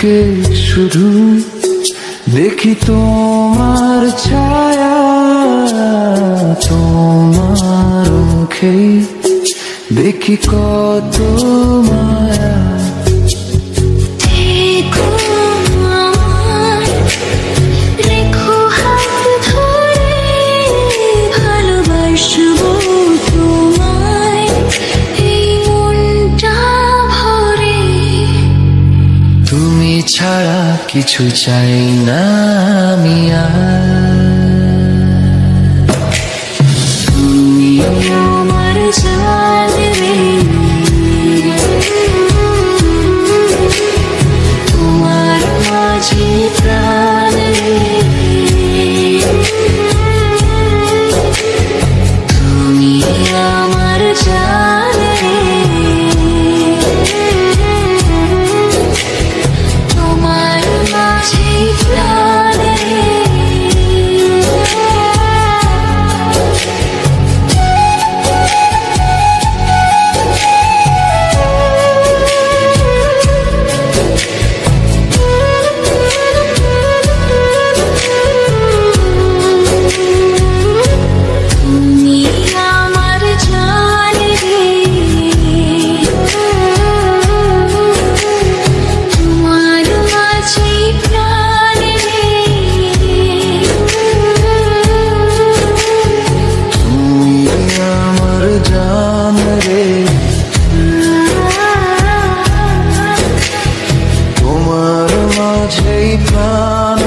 চারিদিকে শুধু দেখি তোমার ছায়া তোমার মুখে দেখি কত মায়া। কিছু চাই না আমি আর মাঝেই প্রাণ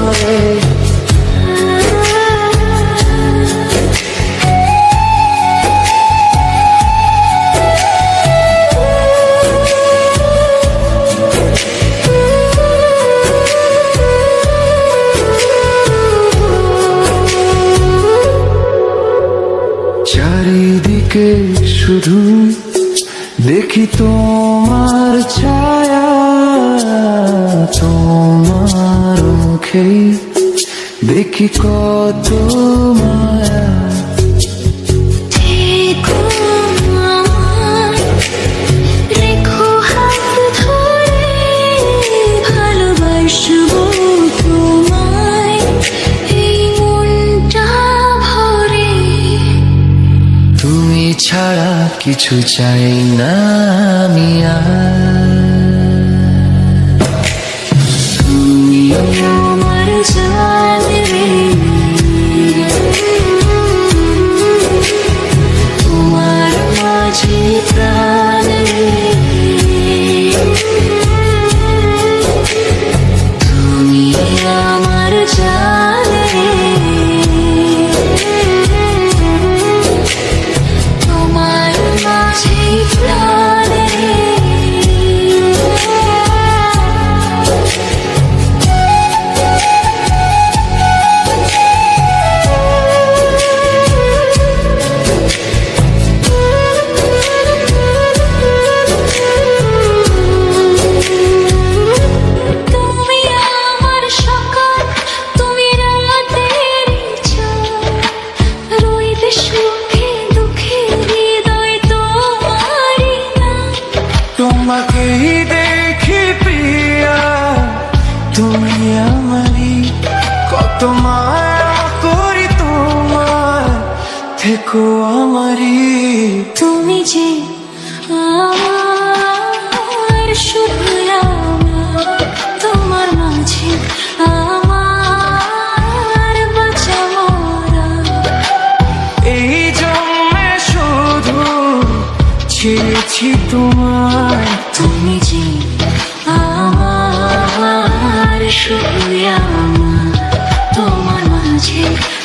চারিদিকে শুধু দেখি তোমার ছায়া। মনটা ভরে। তুমি ছাড়া কিছু চাই না আমি আর। কত মায়া করি তোমার থেকো আমারই। তুমি যে আমার শুধু আমার তোমার মাঝে আমার বাঁচা এই জন্মে শুধু চেয়েছি তোমায়। তুমি যে আমার শুধু আমার। watching.